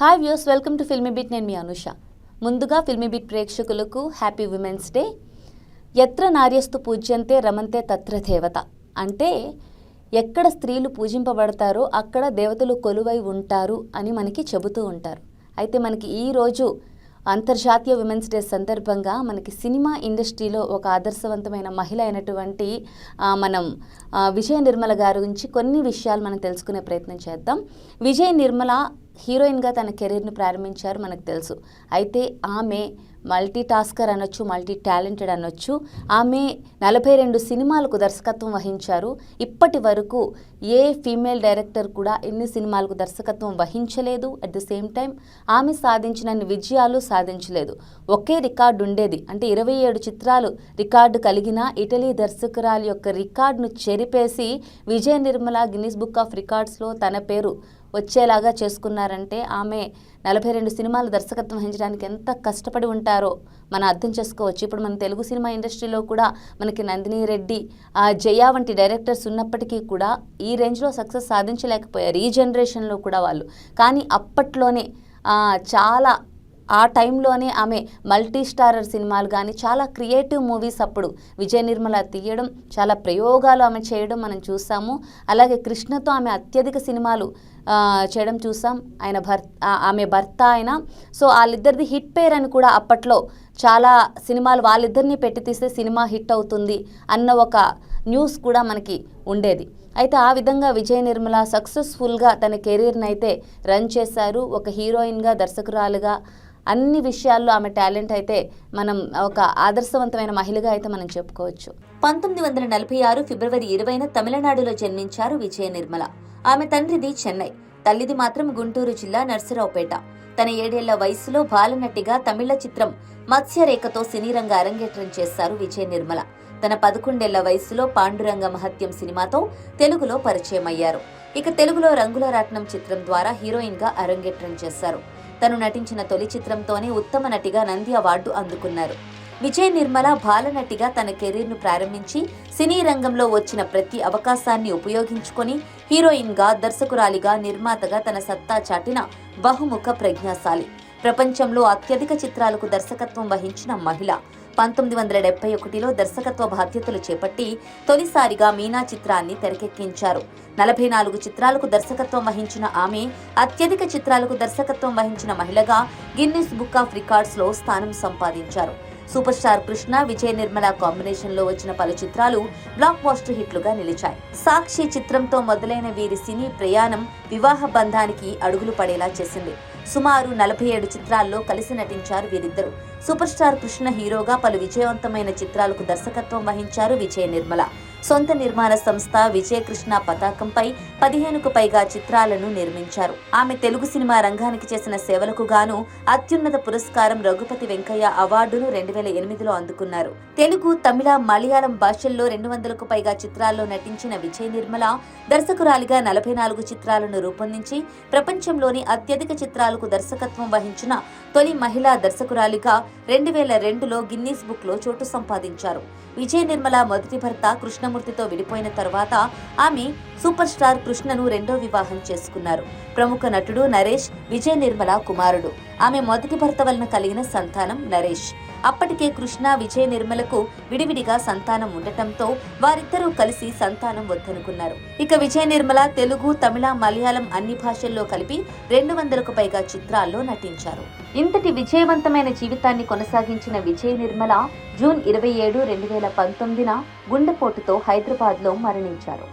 Hi views welcome to Filmibeat నేను మీ అనుష. ముందుగా ఫిల్మీ బీట్ ప్రేక్షకులకు హ్యాపీ విమెన్స్ డే ఎత్ర నార్యస్తు పూజ్యంతే రమంతే తత్ర దేవత. అంటే ఎక్కడ స్త్రీలు పూజింపబడతారో అక్కడ దేవతలు కొలువై ఉంటారు అని మనకి చెబుతూ ఉంటారు. అయితే మనకి ఈరోజు అంతర్జాతీయ ఉమెన్స్ డే సందర్భంగా మనకి సినిమా ఇండస్ట్రీలో ఒక ఆదర్శవంతమైన మహిళ అయినటువంటి మనం విజయ నిర్మల గారి గురించి కొన్ని విషయాలు మనం తెలుసుకునే ప్రయత్నం చేద్దాం. విజయ్ నిర్మల హీరోయిన్గా తన కెరీర్ని ప్రారంభించారు మనకు తెలుసు. అయితే ఆమె మల్టీ టాస్కర్ అనొచ్చు మల్టీ టాలెంటెడ్ అనొచ్చు. ఆమె నలభై రెండు సినిమాలకు దర్శకత్వం వహించారు. ఇప్పటి వరకు ఏ ఫీమేల్ డైరెక్టర్ కూడా ఎన్ని సినిమాలకు దర్శకత్వం వహించలేదు. అట్ ద సేమ్ టైం ఆమె సాధించినన్ని విజయాలు సాధించలేదు. ఒకే రికార్డు ఉండేది. అంటే ఇరవై ఏడు చిత్రాలు రికార్డు కలిగిన ఇటలీ దర్శకురాలి యొక్క రికార్డును చెరిపేసి Vijaya Nirmala Guinness book of రికార్డ్స్లో తన పేరు వచ్చేలాగా చేసుకున్నారంటే ఆమె నలభై రెండు సినిమాలు దర్శకత్వం వహించడానికి ఎంత కష్టపడి ఉంటారు మనం అర్థం చేసుకోవచ్చు. ఇప్పుడు మన తెలుగు సినిమా ఇండస్ట్రీలో కూడా మనకి నందిని రెడ్డి జయ వంటి డైరెక్టర్స్ ఉన్నప్పటికీ కూడా ఈ రేంజ్లో సక్సెస్ సాధించలేకపోయారు. ఈ జనరేషన్లో కూడా వాళ్ళు. కానీ అప్పట్లోనే చాలా ఆ టైంలోనే ఆమె మల్టీ స్టారర్ సినిమాలు కానీ చాలా క్రియేటివ్ మూవీస్ అప్పుడు విజయ నిర్మల తీయడం చాలా ప్రయోగాలు ఆమె చేయడం మనం చూసాము. అలాగే కృష్ణతో ఆమె అత్యధిక సినిమాలు చేయడం చూసాం. ఆయన భర్త ఆమె భర్త ఆయన. సో వాళ్ళిద్దరిది హిట్ పేర్ అని కూడా అప్పట్లో చాలా సినిమాలు వాళ్ళిద్దరిని పెట్టి తీస్తే సినిమా హిట్ అవుతుంది అన్న ఒక న్యూస్ కూడా మనకి ఉండేది. అయితే ఆ విధంగా విజయ నిర్మల సక్సెస్ఫుల్గా తన కెరీర్ని అయితే రన్ చేశారు. ఒక హీరోయిన్గా దర్శకురాలుగా అన్ని విషయాల్లో ఆమె టాలెంట్ అయితే మనం ఒక ఆదర్శవంతమైన మహిళగా అయితే మనం చెప్పుకోవచ్చు. పంతొమ్మిది వందల నలభై ఆరు ఫిబ్రవరి ఇరవైన తమిళనాడులో జన్మించారు విజయ నిర్మల. ఆమె తండ్రిది చెన్నై తల్లిది మాత్రం గుంటూరు జిల్లా నర్సరావుపేట. తన ఏడేళ్ళ వయసులో బాలనటిగా తమిళ చిత్రం మత్స్యరేఖతో సినీ రంగ అరంగేట్రం చేశారు విజయ నిర్మల. తన పదకొండేళ్ళ వయసులో పాండురంగ మహత్యం సినిమాతో తెలుగులో పరిచయం అయ్యారు ఇక తెలుగులో రంగుల రాట్నం చిత్రం ద్వారా హీరోయిన్గా అరంగేట్రం చేశారు. తను నటించిన తొలి చిత్రంతోనే ఉత్తమ నటిగా నంది అవార్డు అందుకున్నారు. విజయ్ నిర్మల బాలనటిగా తన కెరీర్ను ప్రారంభించి సినీ రంగంలో వచ్చిన ప్రతి అవకాశాన్ని ఉపయోగించుకొని హీరోయిన్గా దర్శకురాలిగా నిర్మాతగా తన సత్తా చాటిన బహుముఖ ప్రజ్ఞాశాలి. ప్రపంచంలో అత్యధిక చిత్రాలకు దర్శకత్వం వహించిన మహిళ పంతొమ్మిది వందల డెబ్బై ఒకటిలో దర్శకత్వ బాధ్యతలు చేపట్టి తొలిసారిగా మీనా చిత్రాన్ని తెరకెక్కించారు. నలభై నాలుగు చిత్రాలకు దర్శకత్వం వహించిన ఆమె అత్యధిక చిత్రాలకు దర్శకత్వం వహించిన మహిళగా గిన్నిస్ బుక్ ఆఫ్ రికార్డ్స్లో స్థానం సంపాదించారు. సూపర్ స్టార్ కృష్ణ విజయ నిర్మల కాంబినేషన్లో వచ్చిన పలు చిత్రాలు బ్లాక్ బాస్టర్ హిట్లుగా నిలిచాయి. సాక్షి చిత్రంతో మొదలైన వీరి సినీ ప్రయాణం వివాహ బంధానికి అడుగులు పడేలా చేసింది. సుమారు నలభై ఏడు చిత్రాల్లో కలిసి నటించారు వీరిద్దరు. సూపర్ స్టార్ కృష్ణ హీరోగా పలు విజయవంతమైన చిత్రాలకు దర్శకత్వం వహించారు విజయ నిర్మల. సొంత నిర్మాణ సంస్థ విజయకృష్ణ పతాకంపై పదిహేనుకు పైగా చిత్రాలను నిర్మించారు. ఆమె తెలుగు సినిమా రంగానికి చేసిన సేవలకు గాను అత్యున్నత పురస్కారం రఘుపతి వెంకయ్య అవార్డును రెండు వేల ఎనిమిదిలో అందుకున్నారు. తెలుగు తమిళ మలయాళం భాషల్లో రెండు వందలకు పైగా చిత్రాల్లో నటించిన విజయ నిర్మల దర్శకురాలిగా నలభై నాలుగు చిత్రాలను రూపొందించి ప్రపంచంలోని అత్యధిక చిత్రాలకు దర్శకత్వం వహించిన తొలి మహిళా దర్శకురాలిగా రెండు వేల రెండులో గిన్నీస్ బుక్లో చోటు సంపాదించారు. విజయ నిర్మల మొదటి భర్త కృష్ణమూర్తితో విడిపోయిన తర్వాత ఆమె సూపర్ స్టార్ కృష్ణను రెండో వివాహం చేసుకున్నారు. ప్రముఖ నటుడు నరేష్ విజయ నిర్మల కుమారుడు. ఆమె మొదటి భర్త వలన కలిగిన సంతానం నరేష్. అప్పటికే కృష్ణ విజయ నిర్మలకు విడివిడిగా సంతానం ఉండటంతో వారిద్దరూ కలిసి సంతానం వద్దనుకున్నారు. ఇక విజయ నిర్మల తెలుగు తమిళ మలయాళం అన్ని భాషల్లో కలిపి రెండు వందలకు పైగా చిత్రాల్లో నటించారు. ఇంతటి విజయవంతమైన జీవితాన్ని కొనసాగించిన విజయ నిర్మల జూన్ ఇరవై ఏడు రెండు వేల పంతొమ్మిదిన గుండెపోటుతో హైదరాబాద్లో మరణించారు.